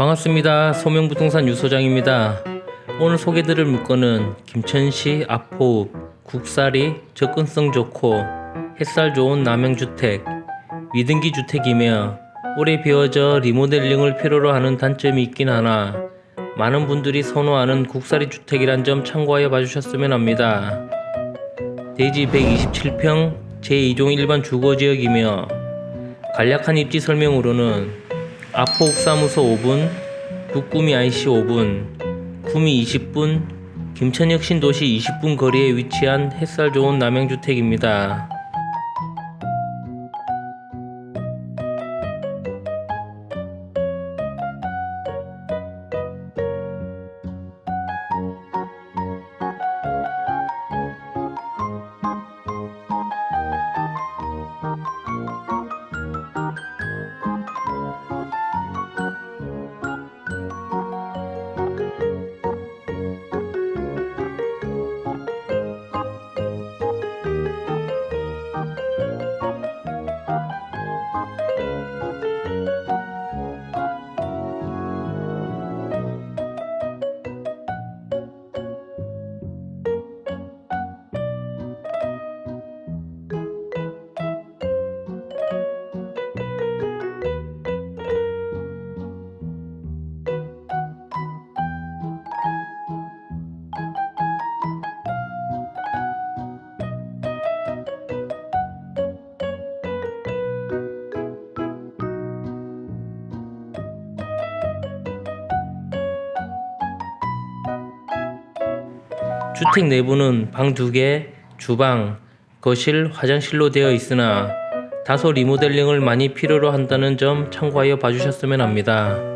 반갑습니다. 소명부동산 유소장입니다. 오늘 소개드릴 물건은 김천시 앞호읍 국살이 접근성 좋고 햇살 좋은 남양주택 미등기 주택이며 오래 비어져 리모델링을 필요로 하는 단점이 있긴 하나 많은 분들이 선호하는 국살이 주택이란 점 참고하여 봐주셨으면 합니다. 대지 127평 제2종 일반 주거지역이며 간략한 입지 설명으로는 아포옥 사무소 5분, 북구미 IC 5분, 구미 20분, 김천역 신도시 20분 거리에 위치한 햇살 좋은 남양주택입니다. 주택 내부는 방 2개, 주방, 거실, 화장실로 되어 있으나 다소 리모델링을 많이 필요로 한다는 점 참고하여 봐주셨으면 합니다.